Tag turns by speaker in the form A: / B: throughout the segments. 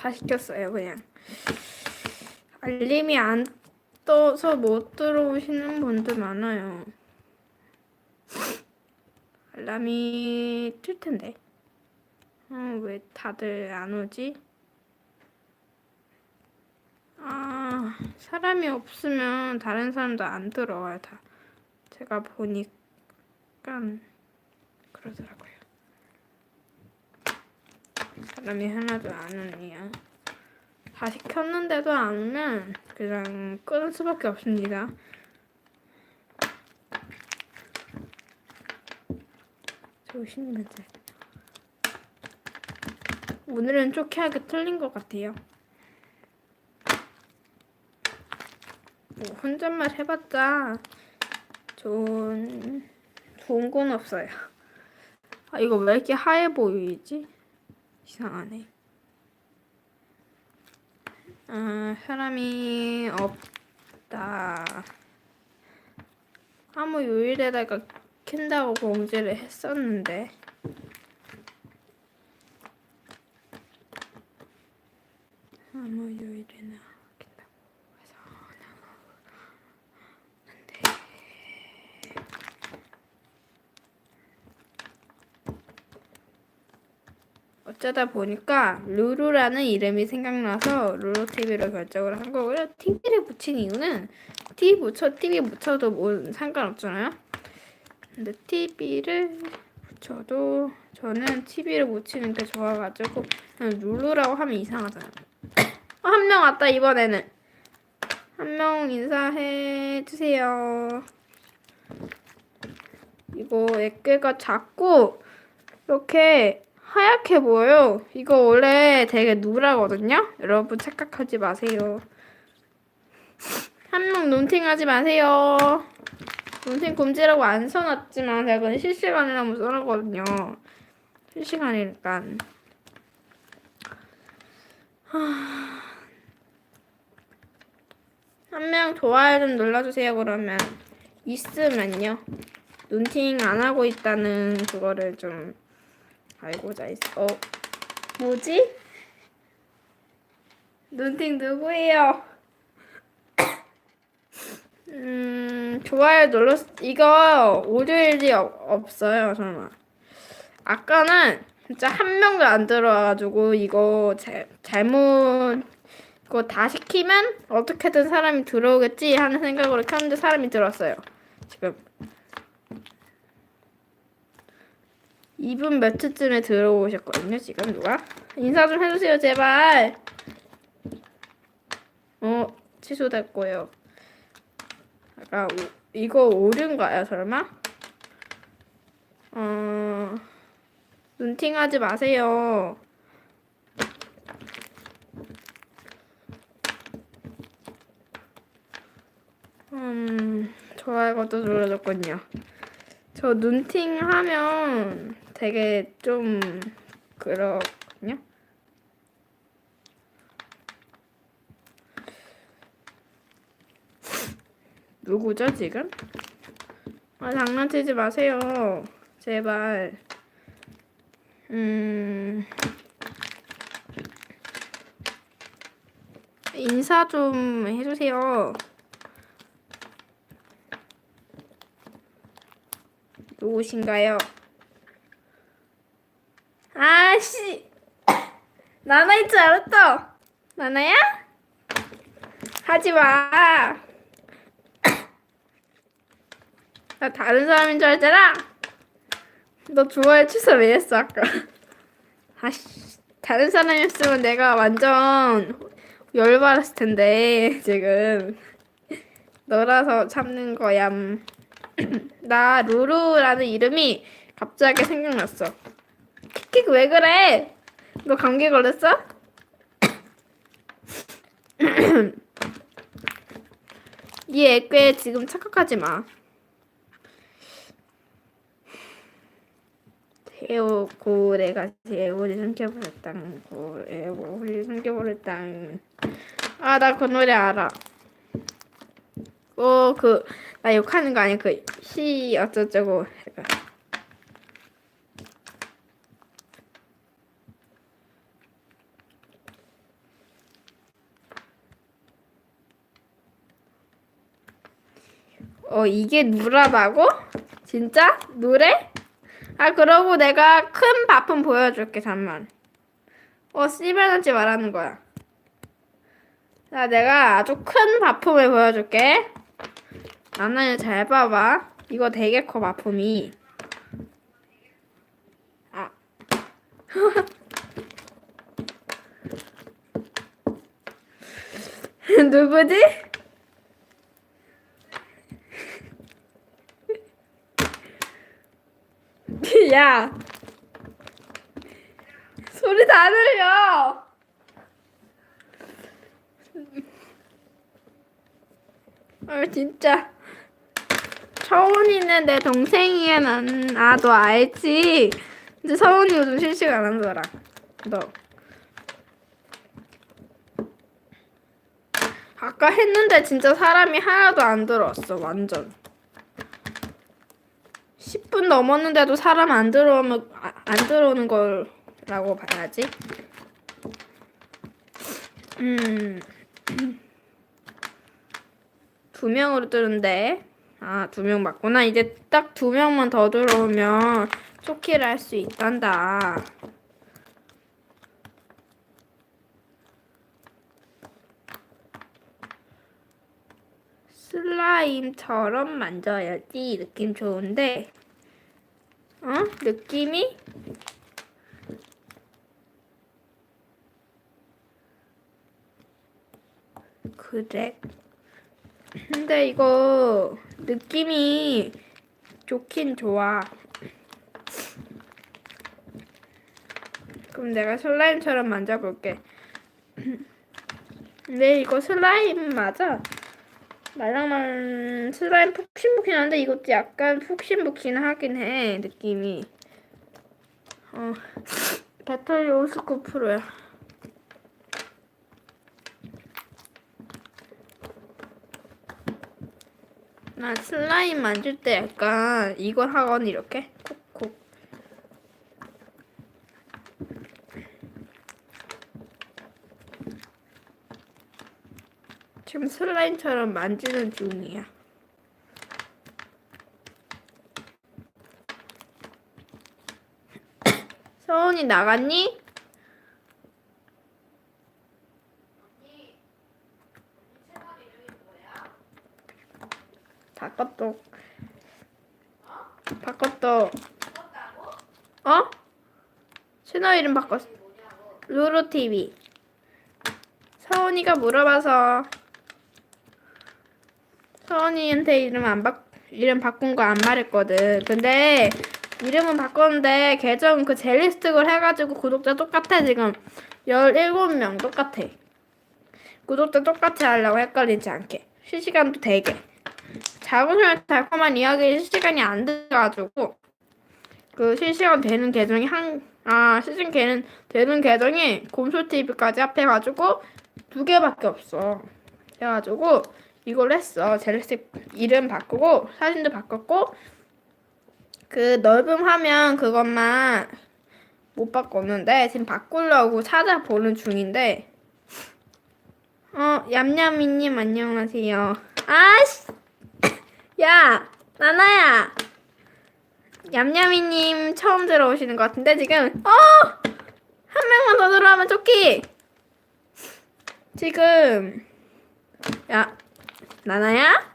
A: 다 시켰어요 그냥. 알림이 안 떠서 못 들어오시는 분들 많아요. 알람이 뜰 텐데. 어, 왜 다들 안 오지? 아 사람이 없으면 다른 사람도 안 들어와요 다. 제가 보니까 그러더라고요 사람이 하나도 안 오네요. 다 시 켰는데도 안 오면 그냥 끊을 수밖에 없습니다. 조심하자. 오늘은 초키하게 틀린 것 같아요. 뭐 혼잣말 해봤자 좋은 좋은 건 없어요. 아 이거 왜 이렇게 하얘 보이지? 이상하네. 아, 사람이 없다. 아무 요일에다가 킨다고 공지를 했었는데. 아무 요일에나 킨다고 해서 나오는데. 어쩌다 보니까 루루라는 이름이 생각나서 루루 TV로 결정을 한 거고요. TV를 붙인 이유는 TV 붙여 TV 붙여도 뭐 상관없잖아요. 근데 TV를 붙여도 저는 TV를 붙이는 게 좋아가지고 루루라고 하면 이상하잖아요. 어, 한명 왔다 이번에는 한 명 인사해 주세요. 이거 액괴가 작고 이렇게 하얗게 보여요. 이거 원래 되게 누라거든요. 여러분 착각하지 마세요. 한명 논팅하지 마세요. 논팅 금지라고 안 써놨지만 제가 그건 실시간이라고 써놨거든요. 실시간이니까. 한 명 좋아요 좀 눌러주세요 그러면 있으면요. 논팅 안 하고 있다는 그거를 좀 알고자 있어. 어, 뭐지? 눈팅 누구예요? 음, 좋아요 눌렀, 이거 오류일이 없- 없어요, 설마. 아까는 진짜 한 명도 안 들어와가지고 이거 자, 잘못, 이거 다 시키면 어떻게든 사람이 들어오겠지 하는 생각으로 켰는데 사람이 들어왔어요. 지금. 2분 몇 초쯤에 들어오셨거든요, 지금 누가? 인사 좀 해주세요, 제발. 어, 취소됐고요. 아까 오, 이거 오류인가요, 설마? 어, 눈팅하지 마세요. 음, 좋아요가 또 눌러졌군요. 저 눈팅 하면 되게 좀 그렇거든요. 누구죠 지금? 아 장난치지 마세요. 제발. 음. 인사 좀 해주세요. 누구신가요? 아씨 나나인 줄 알았다 나나야? 하지 마. 나 다른 사람인 줄 알잖아. 너 좋아요 취소 왜 했어 아까? 아씨 다른 사람이었으면 내가 완전 열받았을 텐데 지금. 너라서 참는 거야. 나 루루라는 이름이 갑자기 생각났어. 킥킥 왜 그래? 너 감기 걸렸어? 이 애괴 지금 착각하지 마. 새우 고래가 새우를 삼켜버렸다. 고래고를 삼켜버렸다. 아, 나 그 노래 알아. 어, 그, 나 욕하는 거 아니야? 그, 시, 어쩌저쩌고. 어, 이게 누라다고? 진짜? 노래? 아, 그러고 내가 큰 바품 보여줄게, 잠만. 어, 씨발하지 말하는 거야. 자, 내가 아주 큰 바품을 보여줄게. 나는 잘 봐봐. 이거 되게 커, 바품이. 아. 누구지? 야. 소리 다 들려. 아 진짜. 서훈이는 내 동생이야 난. 아너 알지? 근데 서훈이 요즘 실시간 안 하더라. 너. 아까 했는데 진짜 사람이 하나도 안 들어왔어 완전. 10분 넘었는데도 사람 안 들어오면 아, 안 들어오는 거라고 봐야지. 음. 두 명으로 뜨는데. 아, 두 명 맞구나. 이제 딱 두 명만 더 들어오면 초키를 할 수 있단다. 슬라임처럼 만져야지 느낌 좋은데 어? 느낌이 그래 근데 이거 느낌이 좋긴 좋아 그럼 내가 슬라임처럼 만져볼게 근데 이거 슬라임 맞아? 말랑말 슬라임 푹신푹신 한데 이것도 약간 푹신푹신 하긴 해 느낌이. 어 배터리 59%야. 나 슬라임 만질 때 약간 이걸 하거든 이렇게 지금 슬라임처럼 만지는 중이야. 서훈이 나갔니? 바꿨어. 바꿨어. 어? 채널 이름 바꿨어. 루루 TV. 서훈이가 물어봐서 서원이한테 이름 안 바, 이름 바꾼 거 안 말했거든. 근데 이름은 바꿨는데 계정 그 젤리스틱을 해가지고 구독자 똑같아 지금 17명 똑같아. 구독자 똑같이 하려고 헷갈리지 않게. 실시간도 되게. 자고서 달콤한 이야기 실시간이 안 돼가지고 그 실시간 되는 계정이 한, 아, 실시간 되는, 계정이 곰솔TV까지 합해가지고 두 개밖에 없어. 그래가지고 이걸 했어. 젤리스틱 이름 바꾸고 사진도 바꿨고 그 넓은 화면 그것만 못 바꿨는데 지금 바꾸려고 찾아보는 중인데 어 얌얌이님 안녕하세요. 아씨! 야 나나야! 얌얌이님 처음 들어오시는 것 같은데 지금? 어 한 명만 더 들어오면 좋기! 지금 야 나나야?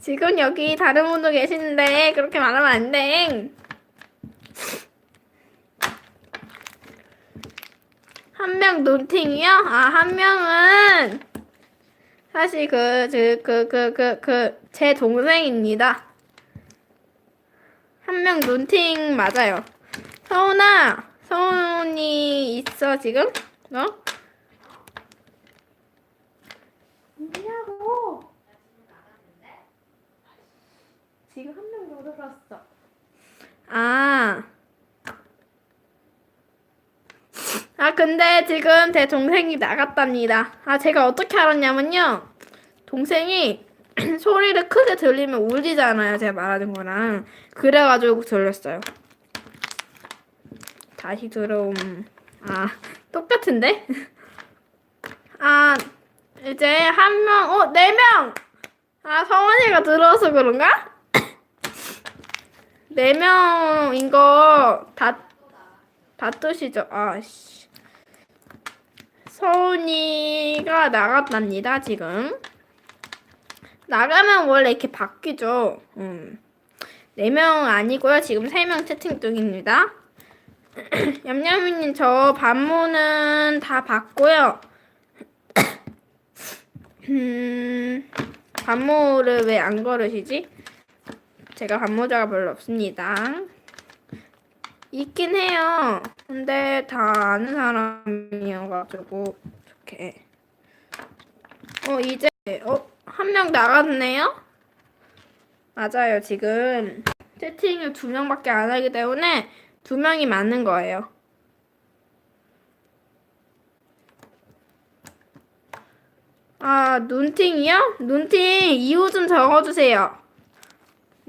A: 지금 여기 다른 분도 계시는데 그렇게 말하면 안 돼. 한 명 논팅이요? 아, 한 명은 사실 그, 그, 그, 그, 그, 그, 제 동생입니다. 한 명 논팅 맞아요. 서훈아, 서훈이 있어, 지금? 어? 뭐냐고! 지금 한명더 들어왔어. 아. 아, 근데 지금 제 동생이 나갔답니다. 아, 제가 어떻게 알았냐면요. 동생이 소리를 크게 들리면 울리잖아요. 제가 말하는 거랑. 그래가지고 들렸어요. 다시 들어옴. 아, 똑같은데? 아, 이제 한 명, 어, 네 명! 아, 성원이가 들어서 그런가? 네 명인 거 다, 다 뜨시죠? 아씨. 서운이가 나갔답니다, 지금. 나가면 원래 이렇게 바뀌죠. 음. 4명 아니고요. 지금 3명 채팅 중입니다. 얌얌이님 저 반모는 다 봤고요. 음, 반모를 왜 안 걸으시지? 제가 반모자가 별로 없습니다. 있긴 해요. 근데 다 아는 사람이어가지고 좋게. 어 이제 어한 명 나갔네요. 맞아요. 지금 채팅을 두 명밖에 안 하기 때문에 두 명이 맞는 거예요. 아, 눈팅이요? 눈팅 이유 좀 적어주세요.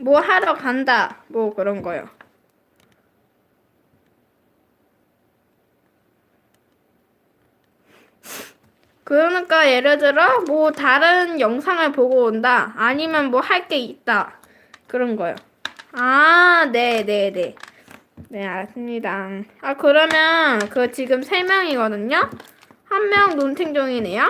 A: 뭐 하러 간다. 뭐 그런 거요. 그러니까 예를 들어 뭐 다른 영상을 보고 온다. 아니면 뭐 할 게 있다. 그런 거요. 아, 네, 네, 네. 네, 알았습니다. 아, 그러면 그 지금 세 명이거든요. 한명 눈팅 중이네요.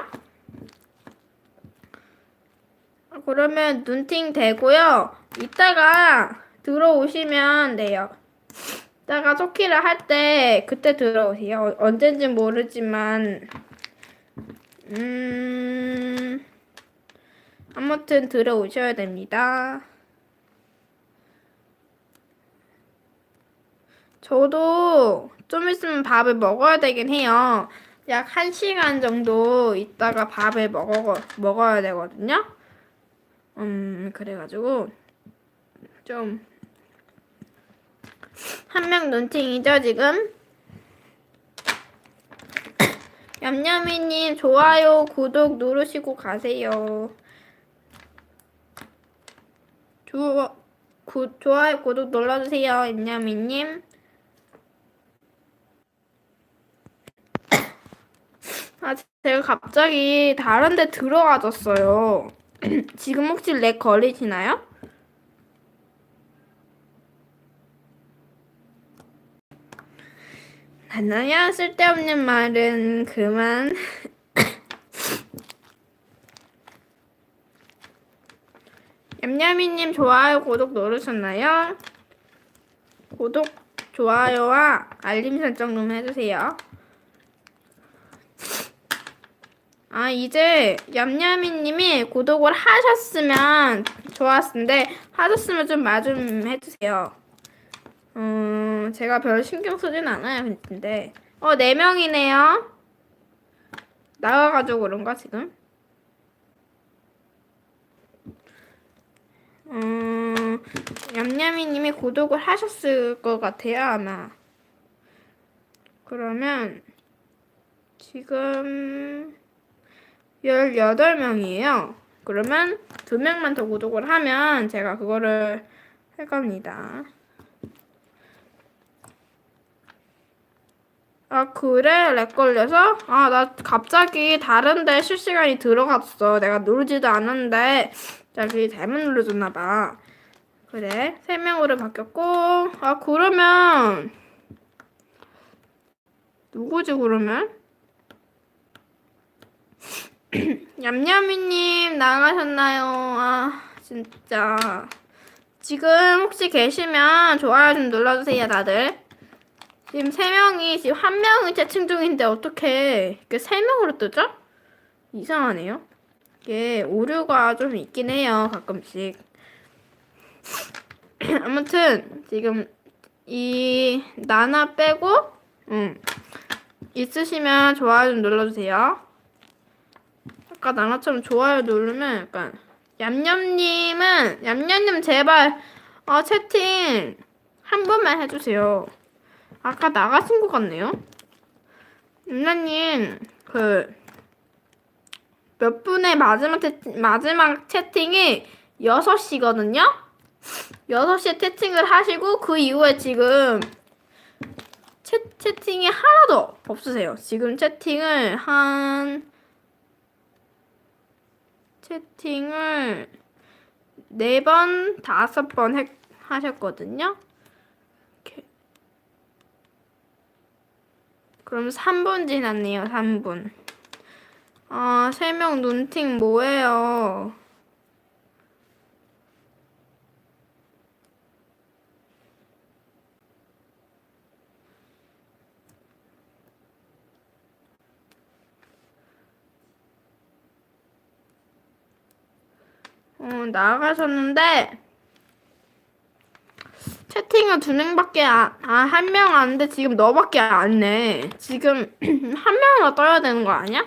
A: 아, 그러면 눈팅 되고요. 이따가 들어오시면 돼요. 이따가 초키를 할 때 그때 들어오세요. 어, 언젠지 모르지만 음 아무튼 들어오셔야 됩니다. 저도 좀 있으면 밥을 먹어야 되긴 해요. 약 1시간 정도 있다가 밥을 먹어, 먹어야 되거든요. 음, 그래가지고, 좀, 한 명 눈팅이죠, 지금? 얌얌이님, 좋아요, 구독 누르시고 가세요. 조, 구, 좋아요, 구독 눌러주세요, 얌얌이님. 아, 제가 갑자기 다른 데 들어가졌어요. 지금 혹시 렉 걸리시나요? 나나야 쓸데없는 말은 그만. 얌얌이님 좋아요, 구독 누르셨나요? 구독, 좋아요와 알림 설정 좀 해주세요. 아, 이제 얌얌이님이 구독을 하셨으면 좋았는데 하셨으면 좀말좀 해주세요. 음, 제가 별 신경 쓰진 않아요, 근데 어, 네 명이네요. 나가가지고 그런가 지금? 음, 얌얌이님이 구독을 하셨을 것 같아요, 아마. 그러면 지금 18명이에요. 그러면 두 명만 더 구독을 하면 제가 그거를 할 겁니다. 아, 그래? 렉 걸려서? 아, 나 갑자기 다른데 실시간이 들어갔어. 내가 누르지도 않았는데, 자기 잘못 눌러줬나봐. 그래. 세 명으로 바뀌었고, 아, 그러면, 누구지, 그러면? 얌얌이님 나가셨나요? 아 진짜. 지금 혹시 계시면 좋아요 좀 눌러주세요 다들. 지금 세 명이 지금 한 명이 채팅 중인데 어떻게 이렇게 세 명으로 뜨죠? 이상하네요. 이게 오류가 좀 있긴 해요 가끔씩. 아무튼 지금 이 나나 빼고 음 있으시면 좋아요 좀 눌러주세요 아까 나나처럼 좋아요 누르면 약간 얌얌님은 얌얌님 제발 어, 채팅 한 번만 해주세요. 아까 나가신 것 같네요. 얌얌님 그 몇 분의 마지막 채팅, 마지막 채팅이 6시거든요? 6시에 채팅을 하시고 그 이후에 지금 채, 채팅이 하나도 없으세요. 지금 채팅을 한 채팅을 네 번, 다섯 번 했, 하셨거든요. 이렇게. 그럼 3분 지났네요, 3분. 아, 세 명 눈팅 뭐예요? 어, 나가셨는데 채팅은 두 명밖에 안, 아, 한 명 안돼 지금 너밖에 안 내. 지금 한 명이나 떠야 되는 거 아니야?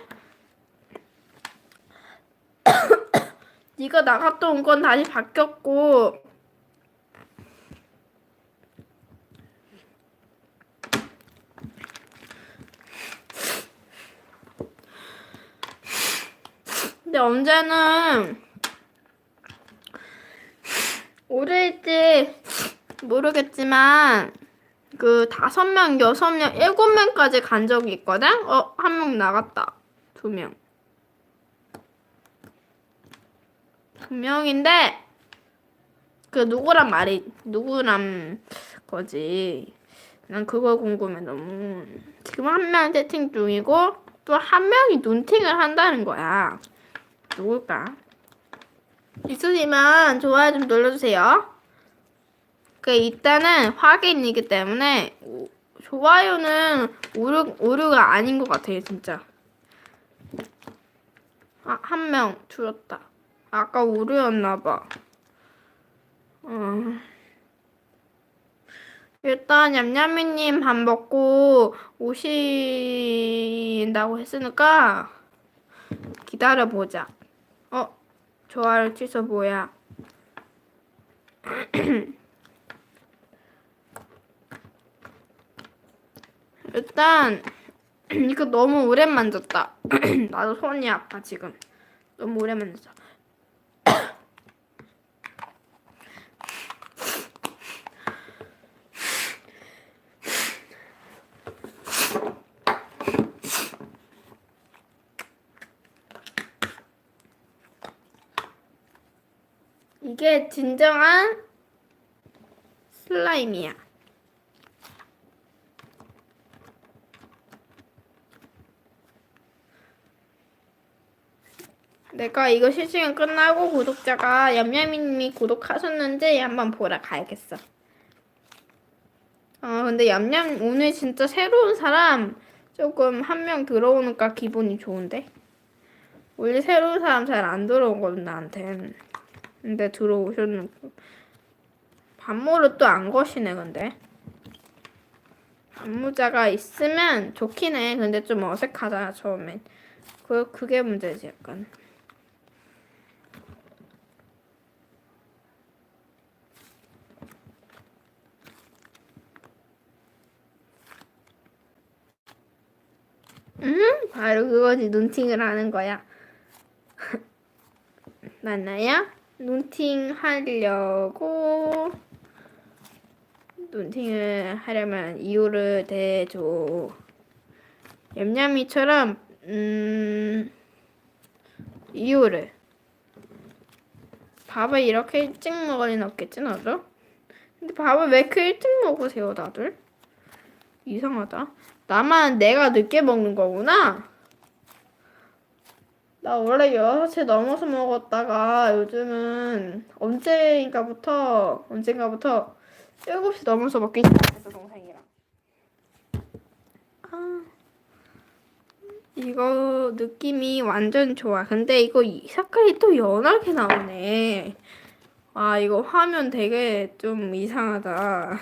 A: 네가 나갔다 온 건 다시 바뀌었고 근데 언제는 오래일지 모르겠지만 그 다섯 명, 여섯 명, 일곱 명까지 간 적이 있거든. 어, 한 명 나갔다. 두 명. 두 명인데 그 누구란 말이 누구란 거지. 난 그거 궁금해 너무. 지금 한 명 채팅 중이고 또 한 명이 눈팅을 한다는 거야. 누굴까? 있으시면 좋아요 좀 눌러주세요. 그 일단은 확인이기 때문에 오- 좋아요는 오류 오류가 아닌 것 같아요 진짜. 아 한 명 줄었다. 아까 오류였나 봐. 어. 일단 냠냠이님 밥 먹고 오신다고 했으니까 기다려 보자. 어 좋아요 취소 뭐야? 일단 이거 너무 오래 만졌다. 나도 손이 아파 지금. 너무 오래 만졌어. 이게 진정한 슬라임이야. 내가 이거 실시간 끝나고 구독자가 얌얌이님이 구독하셨는지 한번 보러 가야겠어. 아 근데 얌얌 오늘 진짜 새로운 사람 조금 한 명 들어오니까 기분이 좋은데. 원래 새로운 사람 잘 안 들어오거든 나한텐. 근데 들어오셨는 반모를 또 안 거시네 근데. 반모자가 있으면 좋긴 해. 근데 좀 어색하잖아 처음엔. 그 그게 문제지 약간. 음, 바로 그거지 눈팅을 하는 거야. 맞나요? 눈팅 하려고 눈팅을 하려면 이유를 대줘. 얌얌이처럼 음 이유를 밥을 이렇게 일찍 먹을 리는 없겠지 너도? 근데 밥을 왜 이렇게 일찍 먹으세요 다들? 이상하다. 나만 내가 늦게 먹는 거구나. 나 원래 6시 넘어서 먹었다가 요즘은 언제인가부터 언젠가부터 7시 넘어서 먹기 시작했어 동생이랑. 아 이거 느낌이 완전 좋아. 근데 이거 이 색깔이 또 연하게 나오네. 아 이거 화면 되게 좀 이상하다.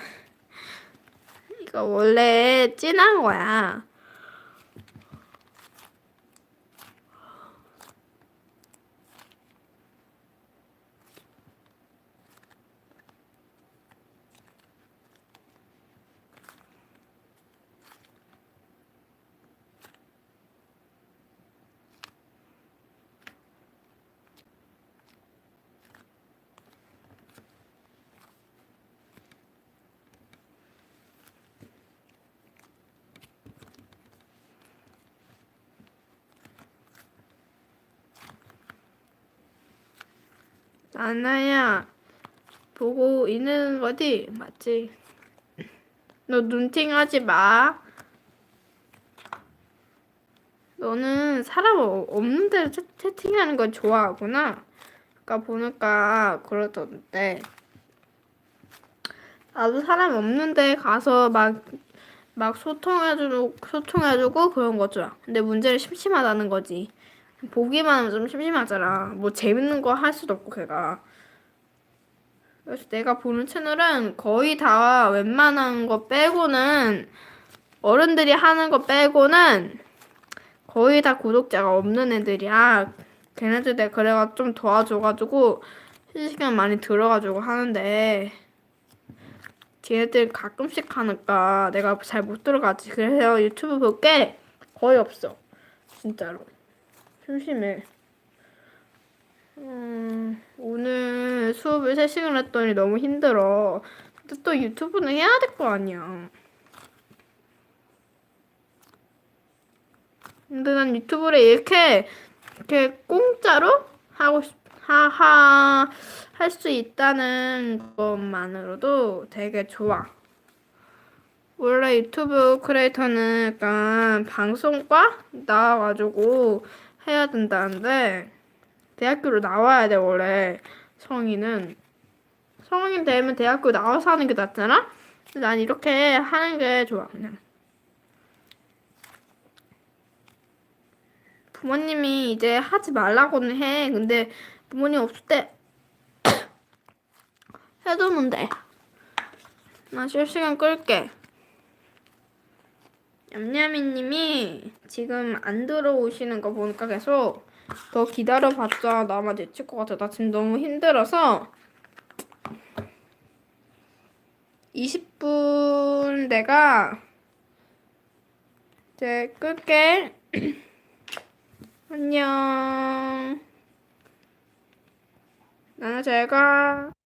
A: 이거 원래 진한 거야. 나나야 보고 있는 거지? 맞지? 너 눈팅하지 마. 너는 사람 어- 없는 데로 채, 채팅하는 걸 좋아하구나. 아까 보니까 그러던데. 나도 사람 없는 데 가서 막, 막 소통해주고, 소통해주고 그런 거 좋아. 근데 문제는 심심하다는 거지. 보기만 하면 좀 심심하잖아. 뭐 재밌는 거 할 수도 없고, 걔가. 그래서 내가 보는 채널은 거의 다 웬만한 거 빼고는, 어른들이 하는 거 빼고는 거의 다 구독자가 없는 애들이야. 걔네들 내가 그래가 좀 도와줘가지고 실시간 많이 들어가지고 하는데 걔네들 가끔씩 하니까 내가 잘 못 들어가지. 그래서 유튜브 볼 게 거의 없어. 진짜로. 심심해. 음, 오늘 수업을 3시간 했더니 너무 힘들어. 근데 또 유튜브는 해야 될 거 아니야. 근데 난 유튜브를 이렇게 이렇게 공짜로 하고 싶, 하하 할 수 있다는 것만으로도 되게 좋아. 원래 유튜브 크리에이터는 약간 방송과 나와가지고 해야 된다는데 대학교로 나와야 돼 원래 성인은 성인 되면 대학교 나와서 하는 게 낫잖아. 난 이렇게 하는 게 좋아 그냥. 부모님이 이제 하지 말라고는 해. 근데 부모님 없을 때 해두면 돼. 나 실시간 끌게. 얌얌이님이 지금 안 들어오시는 거 보니까 계속 더 기다려봤자 나 아마 내칠 것 같아. 나 지금 너무 힘들어서 20분 내가 이제 끌게. 안녕. 나는 잘 가.